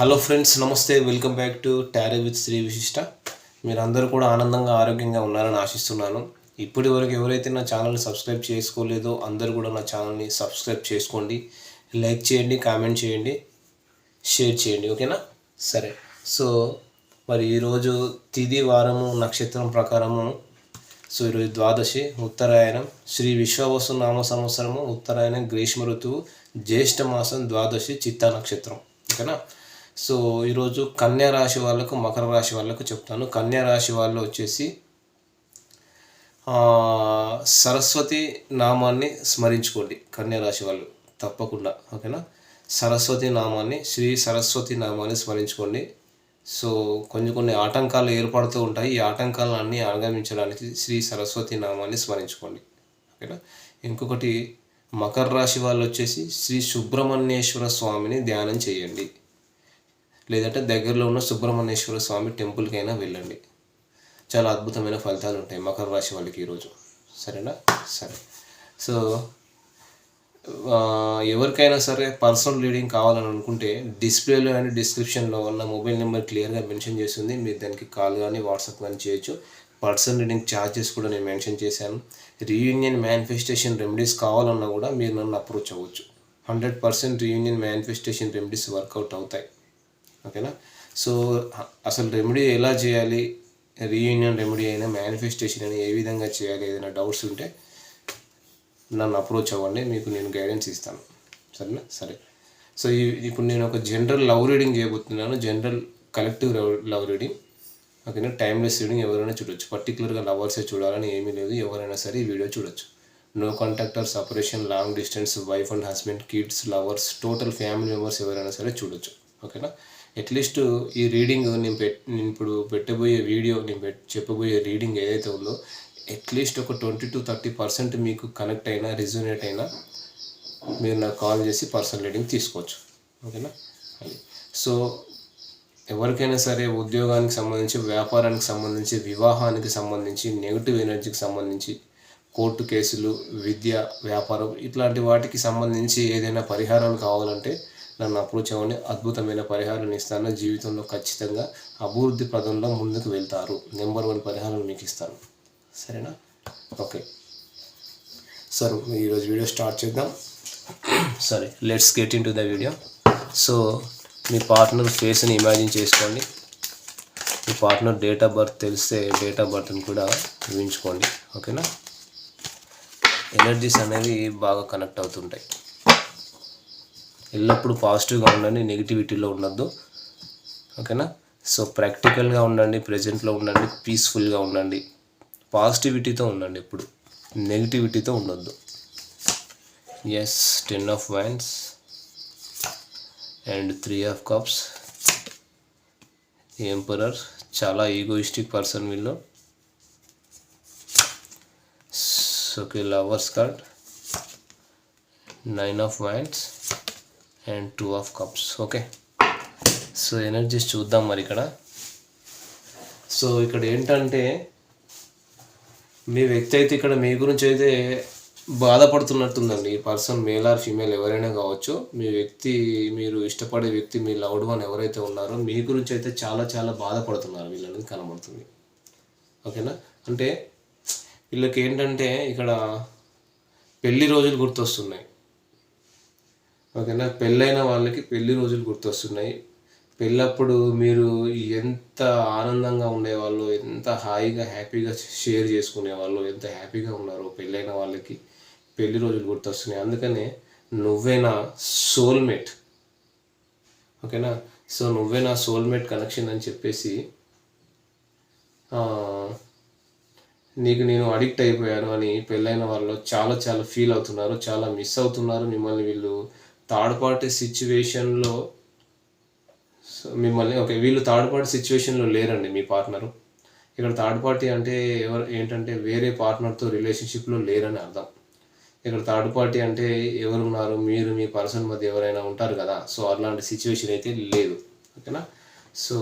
Hello friends నమస్తే. Welcome back to tarot with Shri Vishishta మీరందరూ కూడా ఆనందంగా ఆరోగ్యంగా ఉన్నారని ఆశిస్తున్నాను. ఇప్పటి వరకు ఎవరైతే నా ఛానల్ని సబ్స్క్రైబ్ చేసుకోలేదో అందరూ కూడా నా ఛానల్ని సబ్స్క్రైబ్ చేసుకోండి. లైక్ చేయండి కామెంట్ చేయండి షేర్ చేయండి. ఓకేనా సరే. సో మరి ఈరోజు తిది వారము నక్షత్రం ప్రకారము. సో ఈరోజు ద్వాదశి ఉత్తరాయణం. శ్రీ విశ్వవసు నామ సంవత్సరము ఉత్తరాయణం గ్రీష్మ ఋతువు జ్యేష్ఠ మాసం ద్వాదశి చిత్తా నక్షత్రం. ఓకేనా సో ఈరోజు కన్యా రాశి వాళ్ళకు మకర రాశి వాళ్ళకు చెప్తాను. కన్యా రాశి వాళ్ళు వచ్చేసి సరస్వతి నామాన్ని స్మరించుకోండి. కన్యా రాశి వాళ్ళు తప్పకుండా ఓకేనా? సరస్వతి నామాన్ని శ్రీ సరస్వతి నామాన్ని స్మరించుకోండి. సో కొన్ని కొన్ని ఆటంకాలు ఏర్పడుతూ ఉంటాయి. ఈ ఆటంకాలను అన్నీ అధిగమించడానికి శ్రీ సరస్వతి నామాన్ని స్మరించుకోండి. ఓకేనా? ఇంకొకటి మకర రాశి వాళ్ళు వచ్చేసి శ్రీ సుబ్రహ్మణ్యేశ్వర స్వామిని ధ్యానం చేయండి. లేదంటే దగ్గరలో ఉన్న సుబ్రహ్మణ్యేశ్వర స్వామి టెంపుల్కైనా వెళ్ళండి. చాలా అద్భుతమైన ఫలితాలు ఉంటాయి మకర రాశి వాళ్ళకి ఈరోజు సరేనా? సరే. సో ఎవరికైనా సరే పర్సనల్ రీడింగ్ కావాలని అనుకుంటే డిస్ప్లేలో అండ్ డిస్క్రిప్షన్లో ఉన్న మొబైల్ నెంబర్ క్లియర్గా మెన్షన్ చేస్తుంది. మీరు దానికి కాల్ కానీ వాట్సాప్ కానీ చేయొచ్చు. పర్సనల్ రీడింగ్ ఛార్జెస్ కూడా నేను మెన్షన్ చేశాను. రీయూనియన్ మేనిఫెస్టేషన్ రెమెడీస్ కావాలన్నా కూడా మీరు నన్ను అప్రోచ్ అవ్వచ్చు. Hundred percent reunion manifestation remedies work out అవుతాయి. ఓకేనా? సో అసలు రెమెడీ ఎలా చేయాలి? రీయూనియన్ రెమెడీ అయినా మేనిఫెస్టేషన్ అయినా ఏ విధంగా చేయాలి? ఏదైనా డౌట్స్ ఉంటే నన్ను అప్రోచ్ అవ్వండి మీకు నేను గైడెన్స్ ఇస్తాను. సరేనా? సరే. సో ఇప్పుడు నేను ఒక జనరల్ లవ్ రీడింగ్ చేయబోతున్నాను. జనరల్ కలెక్టివ్ లవ్ రీడింగ్ ఓకేనా? టైమ్లెస్ రీడింగ్ ఎవరైనా చూడొచ్చు. పర్టికులర్గా లవర్సే చూడాలని ఏమీ లేదు. ఎవరైనా సరే ఈ వీడియో చూడొచ్చు. No contact or separation long distance wife and husband kids lovers total family members ఎవరైనా సరే చూడొచ్చు. ఓకేనా? అట్లీస్ట్ ఈ రీడింగ్ నేను పెట్ నేను ఇప్పుడు పెట్టబోయే వీడియో నేను పెట్ చెప్పబోయే రీడింగ్ ఏదైతే ఉందో అట్లీస్ట్ ఒక ట్వంటీ టు థర్టీ పర్సెంట్ మీకు కనెక్ట్ అయినా రిజోనేట్ అయినా మీరు నాకు కాల్ చేసి పర్సనల్ రీడింగ్ తీసుకోవచ్చు. ఓకేనా? అది. సో ఎవరికైనా సరే ఉద్యోగానికి సంబంధించి వ్యాపారానికి సంబంధించి వివాహానికి సంబంధించి నెగిటివ్ ఎనర్జీకి సంబంధించి కోర్టు కేసులు విద్య వ్యాపారం ఇట్లాంటి వాటికి సంబంధించి ఏదైనా పరిహారాలు కావాలంటే నన్ను అప్రోచ్ అవ్వండి. అద్భుతమైన పరిహారాన్ని ఇస్తాను. జీవితంలో ఖచ్చితంగా అభివృద్ధి పదంలో ముందుకు వెళ్తారు. నెంబర్ వన్ పరిహారం మీకు ఇస్తాను. సరేనా? ఓకే. సరే ఈరోజు వీడియో స్టార్ట్ చేద్దాం. సరే let's get into the video. So me partner ఫేస్ని ఇమాజిన్ చేసుకోండి. మీ పార్ట్నర్ డేట్ ఆఫ్ బర్త్ తెలిస్తే డేట్ ఆఫ్ బర్త్ని కూడా ఊహించుకోండి. ఓకేనా? ఎనర్జీస్ అనేవి బాగా కనెక్ట్ అవుతుంటాయి. ఎల్లప్పుడూ పాజిటివ్గా ఉండండి నెగిటివిటీలో ఉండద్దు. ఓకేనా? సో ప్రాక్టికల్గా ఉండండి ప్రజెంట్లో ఉండండి పీస్ఫుల్గా ఉండండి. పాజిటివిటీతో ఉండండి ఎప్పుడు. నెగిటివిటీతో ఉండొద్దు. Yes ten of wands and three of cups emperor చాలా ఈగోయిస్టిక్ పర్సన్ వీళ్ళు. Okay lovers card nine of wands and two of cups okay so energies చూద్దాం మరి ఇక్కడ. సో ఇక్కడ ఏంటంటే మీ వ్యక్తి అయితే ఇక్కడ మీ గురించి అయితే బాధపడుతున్నట్టుందండి. ఈ పర్సన్ మేల్ ఆర్ ఫీమేల్ ఎవరైనా కావచ్చు మీ వ్యక్తి మీరు ఇష్టపడే వ్యక్తి మీ లవ్డ్ వన్ ఎవరైతే ఉన్నారో మీ గురించి అయితే చాలా చాలా బాధపడుతున్నారు. వీళ్ళని కనబడుతుంది. ఓకేనా? అంటే వీళ్ళకి ఏంటంటే ఇక్కడ పెళ్ళి రోజులు గుర్తొస్తున్నాయి. ఓకేనా? పెళ్ళైన వాళ్ళకి పెళ్ళి రోజులు గుర్తొస్తున్నాయి. పెళ్ళప్పుడు మీరు ఎంత ఆనందంగా ఉండేవాళ్ళు ఎంత హాయిగా హ్యాపీగా షేర్ చేసుకునేవాళ్ళు ఎంత హ్యాపీగా ఉన్నారో పెళ్ళైన వాళ్ళకి పెళ్ళి రోజులు గుర్తొస్తున్నాయి. అందుకనే నువ్వే నా సోల్మేట్. ఓకేనా? సో నువ్వే నా సోల్మేట్ కనెక్షన్ అని చెప్పేసి నీకు నేను అడిక్ట్ అయిపోయాను అని పెళ్ళైన వాళ్ళు చాలా చాలా ఫీల్ అవుతున్నారు చాలా మిస్ అవుతున్నారు. మిమ్మల్ని వీళ్ళు థర్డ్ పార్టీ సిచ్యువేషన్లో సో మిమ్మల్ని ఓకే వీళ్ళు థర్డ్ పార్టీ సిచ్యువేషన్లో లేరండి మీ పార్ట్నరు. ఇక్కడ థర్డ్ పార్టీ అంటే ఎవరు ఏంటంటే వేరే పార్ట్నర్తో రిలేషన్షిప్లో లేరని అర్థం. ఇక్కడ థర్డ్ పార్టీ అంటే ఎవరు ఉన్నారు మీరు మీ పర్సన్ మధ్య ఎవరైనా ఉంటారు కదా సో అలాంటి సిచ్యువేషన్ అయితే లేదు ఓకేనా? సో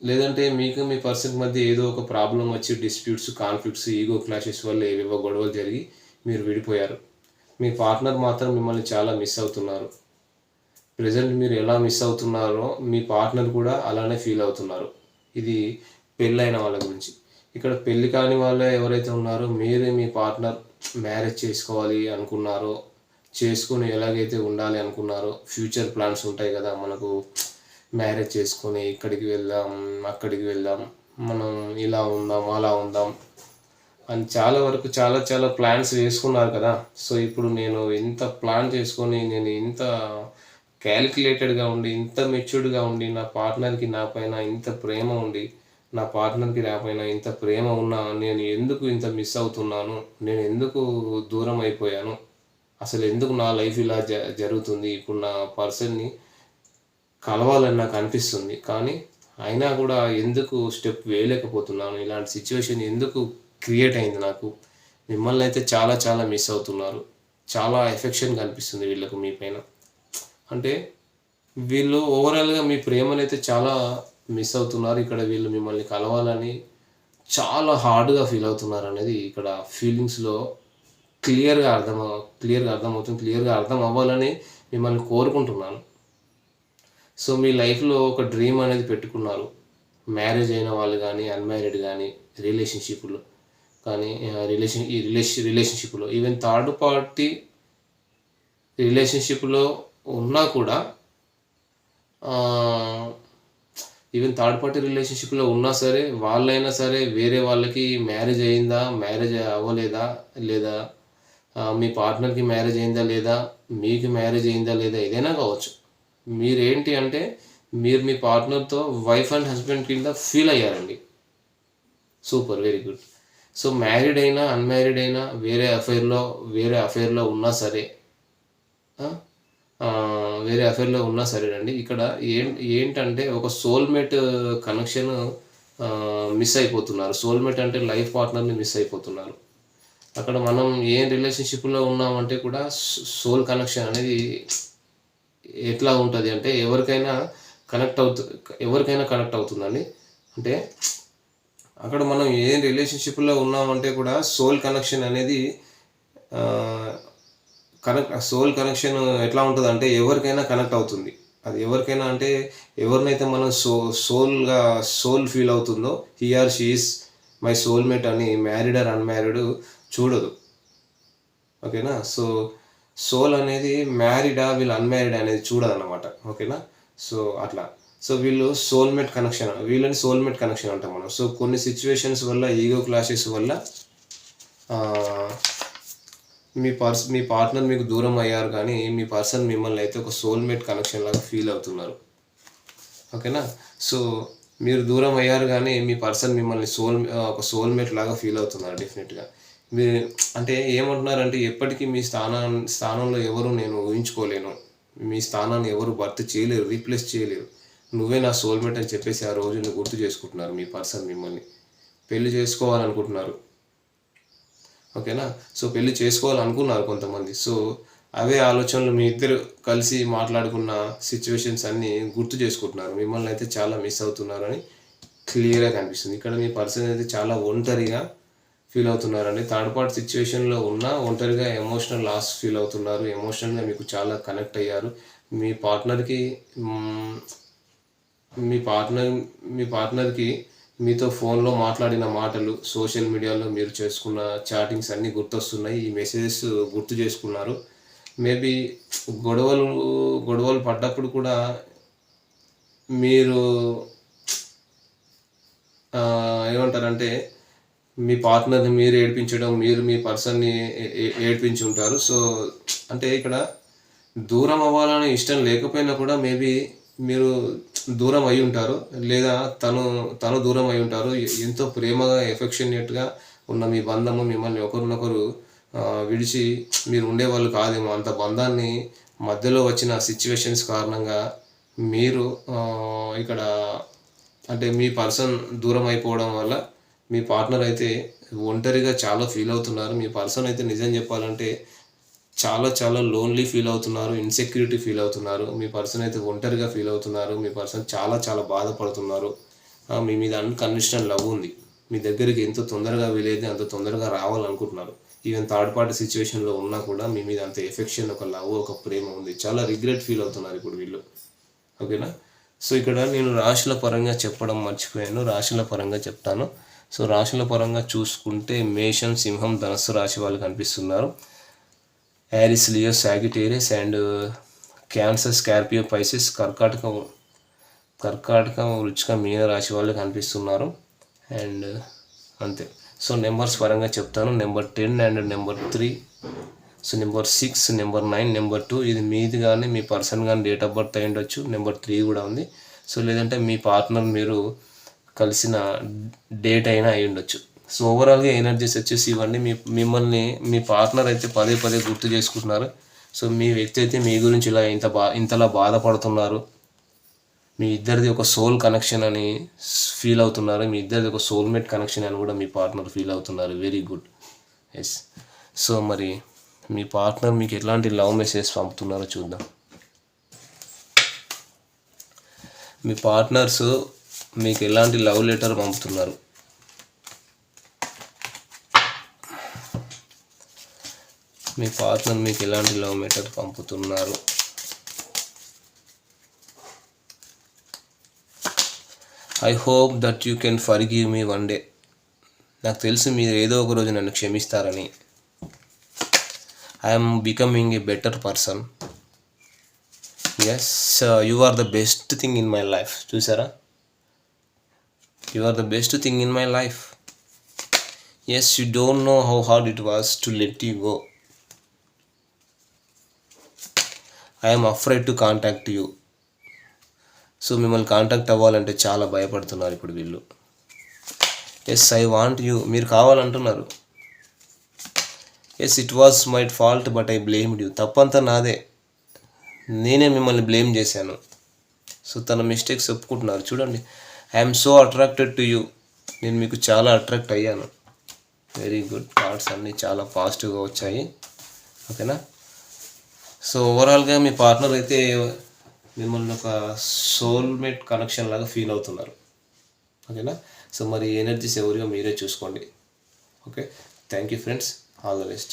లేదంటే మీకు మీ పర్సన్ మధ్య ఏదో ఒక ప్రాబ్లం వచ్చి డిస్ప్యూట్స్ కాన్ఫ్లిక్ట్స్ ఈగో క్లాషెస్ వల్ల ఏవేవో గొడవలు జరిగి మీరు విడిపోయారు. మీ పార్ట్నర్ మాత్రం మిమ్మల్ని చాలా మిస్ అవుతున్నారు. ప్రజెంట్ మీరు ఎలా మిస్ అవుతున్నారో మీ పార్ట్నర్ కూడా అలానే ఫీల్ అవుతున్నారు. ఇది పెళ్ళైన వాళ్ళ గురించి. ఇక్కడ పెళ్ళి కాని వాళ్ళు ఎవరైతే ఉన్నారో మీరే మీ పార్ట్నర్ మ్యారేజ్ చేసుకోవాలి అనుకున్నారో చేసుకుని ఎలాగైతే ఉండాలి అనుకున్నారో ఫ్యూచర్ ప్లాన్స్ ఉంటాయి కదా మనకు మ్యారేజ్ చేసుకొని ఇక్కడికి వెళ్దాం అక్కడికి వెళ్దాం మనం ఇలా ఉందాం అలా ఉందాం అని చాలా వరకు చాలా చాలా ప్లాన్స్ వేసుకున్నారు కదా. సో ఇప్పుడు నేను ఇంత ప్లాన్ చేసుకొని నేను ఇంత క్యాలిక్యులేటెడ్గా ఉండి ఇంత మెచ్యూర్డ్గా ఉండి నా పార్ట్నర్కి నా పైన ఇంత ప్రేమ ఉండి నా పార్ట్నర్కి నాపైన ఇంత ప్రేమ ఉన్నా నేను ఎందుకు ఇంత మిస్ అవుతున్నాను? నేను ఎందుకు దూరం అయిపోయాను? అసలు ఎందుకు నా లైఫ్ ఇలా జ జరుగుతుంది? ఇప్పుడు నా పర్సన్ని కలవాలని నాకు అనిపిస్తుంది. కానీ అయినా కూడా ఎందుకు స్టెప్ వేయలేకపోతున్నాను? ఇలాంటి సిచ్యువేషన్ ఎందుకు క్రియేట్ అయింది నాకు. మిమ్మల్ని అయితే చాలా చాలా మిస్ అవుతున్నారు. చాలా ఎఫెక్షన్ కనిపిస్తుంది వీళ్ళకు మీ పైన. అంటే వీళ్ళు ఓవరాల్గా మీ ప్రేమను అయితే చాలా మిస్ అవుతున్నారు. ఇక్కడ వీళ్ళు మిమ్మల్ని కలవాలని చాలా హార్డ్గా ఫీల్ అవుతున్నారు అనేది ఇక్కడ ఫీలింగ్స్లో క్లియర్గా అర్థం క్లియర్గా అర్థమవుతుంది. క్లియర్గా అర్థం అవ్వాలని మిమ్మల్ని కోరుకుంటున్నాను. సో మీ లైఫ్లో ఒక డ్రీమ్ అనేది పెట్టుకున్నారు. మ్యారేజ్ అయిన వాళ్ళు కానీ అన్మ్యారీడ్ కానీ రిలేషన్షిప్లో. కానీ రిలేషన్ ఈ రిలేషన్ రిలేషన్షిప్లో ఈవెన్ థర్డ్ పార్టీ రిలేషన్షిప్లో ఉన్నా కూడా ఈవెన్ థర్డ్ పార్టీ రిలేషన్షిప్లో ఉన్నా సరే వాళ్ళైనా సరే వేరే వాళ్ళకి మ్యారేజ్ అయిందా మ్యారేజ్ అవ్వలేదా లేదా మీ పార్ట్నర్కి మ్యారేజ్ అయిందా లేదా మీకు మ్యారేజ్ అయిందా లేదా ఏదైనా కావచ్చు. మీరేంటి అంటే మీరు మీ పార్ట్నర్తో వైఫ్ అండ్ హస్బెండ్ కింద ఫీల్ అయ్యారండి. Super very good so married అయినా అన్మ్యారీడ్ అయినా వేరే అఫైర్లో వేరే అఫైర్లో ఉన్నా సరే వేరే అఫైర్లో ఉన్నా సరేనండి ఇక్కడ ఏం ఏంటంటే ఒక సోల్మేట్ కనెక్షన్ మిస్ అయిపోతున్నారు. సోల్మేట్ అంటే లైఫ్ పార్ట్నర్ని మిస్ అయిపోతున్నారు. అక్కడ మనం ఏం రిలేషన్షిప్లో ఉన్నామంటే కూడా సోల్ కనెక్షన్ అనేది ఎట్లా ఉంటుంది అంటే ఎవరికైనా కనెక్ట్ అవుతు ఎవరికైనా కనెక్ట్ అవుతుందండి. అంటే అక్కడ మనం ఏ రిలేషన్షిప్లో ఉన్నామంటే కూడా సోల్ కనెక్షన్ అనేది కనెక్ట్ సోల్ కనెక్షన్ ఎట్లా ఉంటుంది అంటే ఎవరికైనా కనెక్ట్ అవుతుంది. అది ఎవరికైనా అంటే ఎవరినైతే మనం సో సోల్గా సోల్ ఫీల్ అవుతుందో he or she is my soulmate అని మ్యారీడ్ ఆర్ అన్మ్యారీడ్ చూడదు. ఓకేనా సో సోల్ అనేది మ్యారీడా వీళ్ళు అన్మ్యారీడ్ అనేది చూడదు అనమాట ఓకేనా సో అట్లా. సో వీళ్ళు సోల్మేట్ కనెక్షన్ వీళ్ళని సోల్మేట్ కనెక్షన్ అంటాం మనం. సో కొన్ని సిచ్యువేషన్స్ వల్ల ఈగో క్లాషెస్ వల్ల మీ పర్స్ మీ పార్ట్నర్ మీకు దూరం అయ్యారు కానీ మీ పర్సన్ మిమ్మల్ని అయితే ఒక సోల్మేట్ కనెక్షన్ లాగా ఫీల్ అవుతున్నారు. ఓకేనా? సో మీరు దూరం అయ్యారు కానీ మీ పర్సన్ మిమ్మల్ని సోల్ ఒక సోల్మేట్ లాగా ఫీల్ అవుతున్నారు డెఫినెట్గా మీరు అంటే ఏమంటున్నారంటే ఎప్పటికీ మీ స్థానా స్థానంలో ఎవరు నేను ఊహించుకోలేను. మీ స్థానాన్ని ఎవరు భర్తీ చేయలేరు రీప్లేస్ చేయలేరు. నువ్వే నా సోల్మేట్ అని చెప్పేసి ఆ రోజుని గుర్తు చేసుకుంటున్నారు మీ పర్సన్ మిమ్మల్ని. పెళ్ళి చేసుకోవాలనుకుంటున్నారు. ఓకేనా? సో పెళ్ళి చేసుకోవాలనుకున్నారు కొంతమంది. సో అవే ఆలోచనలు మీ ఇద్దరు కలిసి మాట్లాడుకున్న సిచ్యువేషన్స్ అన్నీ గుర్తు చేసుకుంటున్నారు. మిమ్మల్ని అయితే చాలా మిస్ అవుతున్నారని క్లియర్గా కనిపిస్తుంది. ఇక్కడ మీ పర్సన్ అయితే చాలా ఒంటరిగా ఫీల్ అవుతున్నారండి. థర్డ్ పార్ట్ సిచ్యువేషన్లో ఉన్న ఒంటరిగా ఎమోషనల్ లాస్ ఫీల్ అవుతున్నారు. ఎమోషనల్గా మీకు చాలా కనెక్ట్ అయ్యారు. మీ పార్ట్నర్కి మీ పార్ట్నర్ మీ పార్ట్నర్కి మీతో ఫోన్లో మాట్లాడిన మాటలు సోషల్ మీడియాలో మీరు చేసుకున్న చాటింగ్స్ అన్నీ గుర్తొస్తున్నాయి ఈ మెసేజెస్ గుర్తు చేసుకున్నారు. మేబీ గొడవలు గొడవలు పడ్డప్పుడు కూడా మీరు ఏమంటారంటే మీ పార్ట్నర్ని మీరు ఏడిపించడం మీరు మీ పర్సన్ని ఏ- ఏడిపించి ఉంటారు. సో అంటే ఇక్కడ దూరం అవ్వాలని ఇష్టం లేకపోయినా కూడా మేబీ మీరు దూరం అయి ఉంటారు లేదా తను తను దూరం అయి ఉంటారు ఎంతో ప్రేమగా ఎఫెక్షనేట్గా ఉన్న మీ బంధము మిమ్మల్ని ఒకరినొకరు విడిచి మీరు ఉండేవాళ్ళు కాదేమో. అంత బంధాన్ని మధ్యలో వచ్చిన సిచ్యువేషన్స్ కారణంగా మీరు ఇక్కడ అంటే మీ పర్సన్ దూరం అయిపోవడం వల్ల మీ పార్ట్నర్ అయితే ఒంటరిగా చాలా ఫీల్ అవుతున్నారు. మీ పర్సన్ అయితే నిజం చెప్పాలంటే చాలా చాలా లోన్లీ ఫీల్ అవుతున్నారు ఇన్సెక్యూరిటీ ఫీల్ అవుతున్నారు. మీ పర్సన్ అయితే ఒంటరిగా ఫీల్ అవుతున్నారు. మీ పర్సన్ చాలా చాలా బాధపడుతున్నారు. మీ మీద అన్కండిషనల్ లవ్ ఉంది. మీ దగ్గరికి ఎంత తొందరగా వీలైతే అంత తొందరగా రావాలనుకుంటున్నారు. ఈవెన్ థర్డ్ పార్టీ సిచ్యువేషన్లో ఉన్నా కూడా మీ మీద అంత ఎఫెక్షన్ ఒక లవ్ ఒక ప్రేమ ఉంది. చాలా రిగ్రెట్ ఫీల్ అవుతున్నారు ఇప్పుడు వీళ్ళు. ఓకేనా సో ఇక్కడ నేను రాశుల పరంగా చెప్పడం మర్చిపోయాను. రాశుల పరంగా చెప్తాను. సో రాశుల పరంగా చూసుకుంటే మేషం సింహం ధనస్సు రాశి వాళ్ళు కనిపిస్తున్నారు. Aries Leo Sagittarius and Cancer Scorpio Pisces కర్కాటకం కర్కాటక వృచ్చిక మీన రాశి వాళ్ళు కనిపిస్తున్నారు. అండ్ uh, అంతే. సో నెంబర్స్ పరంగా చెప్తాను. Number ten and number three so number six number nine number two ఇది మీది కానీ మీ పర్సన్ కానీ డేట్ ఆఫ్ బర్త్ అయి ఉండొచ్చు. నెంబర్ త్రీ కూడా ఉంది. సో లేదంటే మీ పార్ట్నర్ మీరు కలిసిన డేట్ అయినా అయి ఉండొచ్చు. సో ఓవరాల్గా ఎనర్జీస్ వచ్చేసి ఇవన్నీ మీ మిమ్మల్ని మీ పార్ట్నర్ అయితే పదే పదే గుర్తు చేసుకుంటున్నారు. సో మీ వ్యక్తి అయితే మీ గురించి ఇలా ఇంత బా ఇంతలా బాధపడుతున్నారు. మీ ఇద్దరిది ఒక సోల్ కనెక్షన్ అని ఫీల్ అవుతున్నారు. మీ ఇద్దరిది ఒక సోల్మేట్ కనెక్షన్ అని కూడా మీ పార్ట్నర్ ఫీల్ అవుతున్నారు. వెరీ గుడ్ ఎస్ సో మరి మీ పార్ట్నర్ మీకు ఎలాంటి లవ్ మెసేజ్ పంపుతున్నారో చూద్దాం. మీ పార్ట్నర్స్ మీకు ఎలాంటి లవ్ లెటర్ పంపుతున్నారు? మీ పార్ట్నర్ మీకు ఎలాంటి లవ్ మెటర్ పంపుతున్నారు? I hope that you can forgive me one day నాకు తెలుసు మీరు ఏదో ఒక రోజు నన్ను క్షమిస్తారని. I'm becoming a better person yes you are the best thing in my life చూసారా? You are the best thing in my life yes you don't know how hard it was to let you go I'm afraid to contact you so మిమ్మల్ని contact అవ్వాలంటే చాలా భయపడుతున్నారు ఇప్పుడు వీళ్ళు. Yes I want you మీరు కావాలంటున్నారు. Yes it was my fault but I blamed you తప్పంతా నాదే. నేనే మిమ్మల్ని బ్లేమ్ చేశాను. సో తన మిస్టేక్స్ ఒప్పుకుంటున్నారు. చూడండి. I'm so attracted to you నేను మీకు చాలా అట్రాక్ట్ అయ్యాను. వెరీ గుడ్ థాట్స్ అన్నీ చాలా పాజిటివ్గా వచ్చాయి. ఓకేనా సో ఓవరాల్గా మీ పార్ట్నర్ అయితే మిమ్మల్ని ఒక సోల్మేట్ కనెక్షన్ లాగా ఫీల్ అవుతున్నారు. ఓకేనా? సో మరి ఎనర్జీస్ ఎవరిగా మీరే చూసుకోండి. Okay? Thank you friends all the best